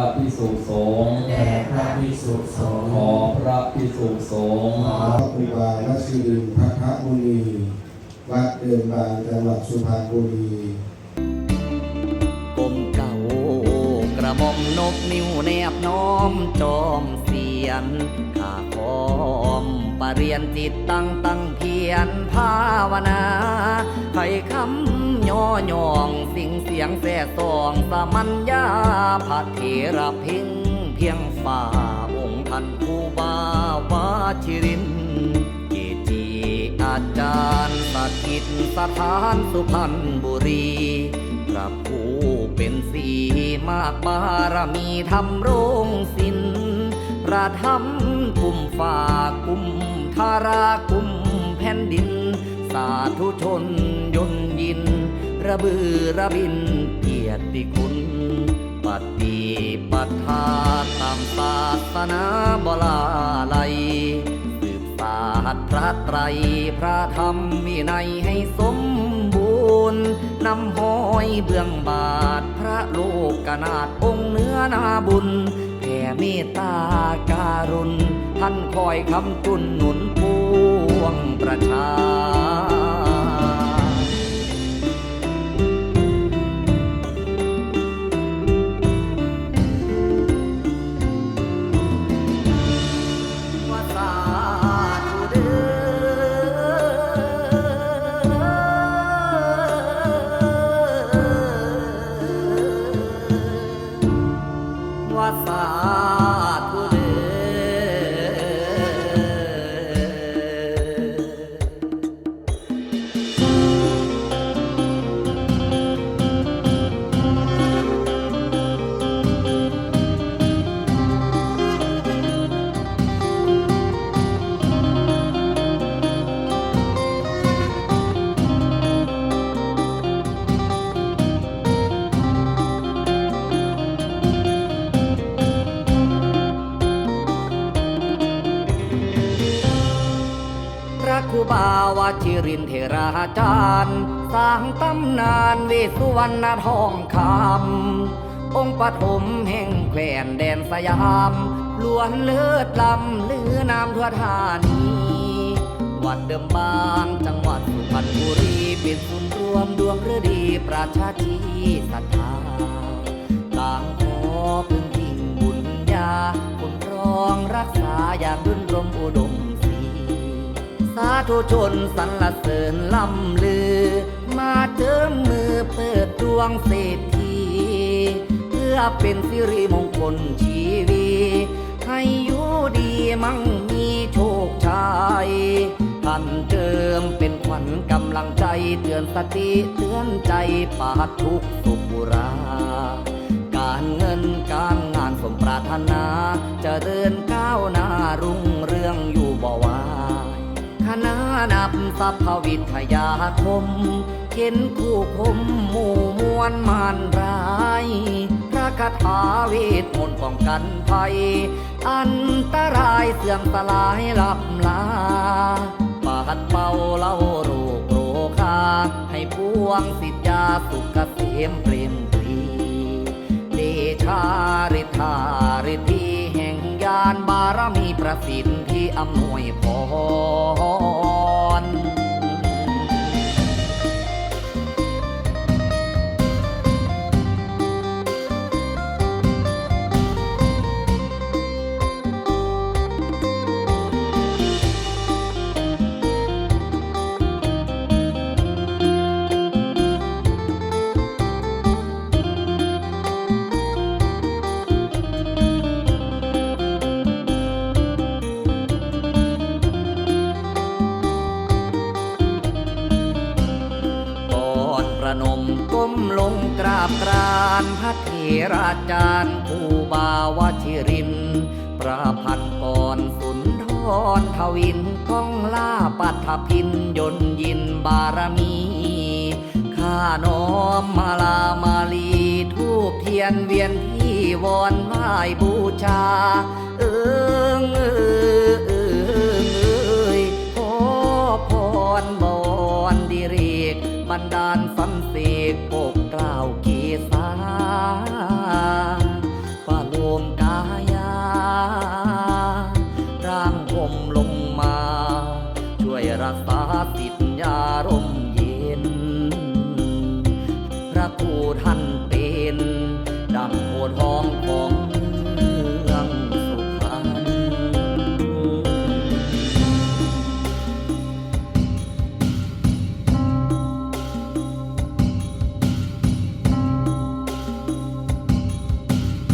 ระพิสุสงฆ์แด่พระภิกษุสงฆ์ขอพระพิสุสงฆ์ขอครูบาวัชิรินทร์พัทมุนี วัดเดินบางจังหวัดสุพรรณบุรีกลมเก่ากระหม่อมนกนิ้วแนบน้อมจอมเสี ยนข้าพร้อมปรเรียนจิตตั้งตั้งเพียรภาวนาไขคำย่อย่องสิ่งเสียงแส่สองสมัญญาพระเถระพ่งเพียงฝ่าองค์ท่านผู้บาวาชิรินเกจิอาจารย์สถิตสถานสุพรรณบุรีพระผู้เป็นสีมากบารมีทำโรงส ประทำกุมฝ่ากุมธารากุมแผ่นดิน สาธุชนยนยิน ระบือระบินเกียรติคุณปฏิปัฏฐาตามศาสนาบลาไลยสืบสาดพระไตรพระธรรมวินัยให้สมบูรณ์นำห้อยเบื้องบาทพระโลกกนาดองค์เนื้อนาบุญ แผ่เมตตาการุณ ท่านคอยคำจุนหนุนปวงประชาว่า อว่า บาวชิรินเทราจารย์ สร้างตำนานวสสุวรรณทองคำองค์ปฐมแห่งแคว้นแดนสยามล้วนเลิศลำลือนามทั่วธานีวัดเดิมบางจังหวัดสุพรรณบุรีเป็นศูนย์รวมดวงฤดีประชาชีศรัทธาต่างขอพึ่งพิงบุญญาคุณรองรักษาอย่างรื่นรมอุดม ธุชนสรรเสริญล่ำลือ มาเจิมมือเปิดดวงเศรษฐีเพื่อเป็นสิริมงคลชีวีให้อยู่ดีมั่งมีโชคชัยท่านเจิมเป็นขวัญกำลังใจเตือนสติเตือนใจปาดทุกสุขุรา การเงินการงานสมปรารถนาจะเดินก้าวหน้ารุ่งเรืองอยู่ คณะนับสัพพวิทยาคมเข็นคู่คมหมู่มวลมานรายพระคาถาเวทมนต์ป้องกันภัย อันตรายเสื่อมสลายลับลาปาดเป่าเล่าโรคโรคา ให้พวงสิทธยาสุขเกษมเปลี่ยนปรีเดชาฤทธาฤทธีแห่งานบารมีประสิทธิ์ที่อำนวยพร ลงกราบกรานพระเถราจารย์ครูบาวชิรินทร์ประพันธ์ก่อนสุนทรทวินก้องล่าปัทพินยนยินบารมีข้าน้อมมาลามาลีทูบเทียนเวียนที่วอนไหว้บูชา เอิงเอิงเอิ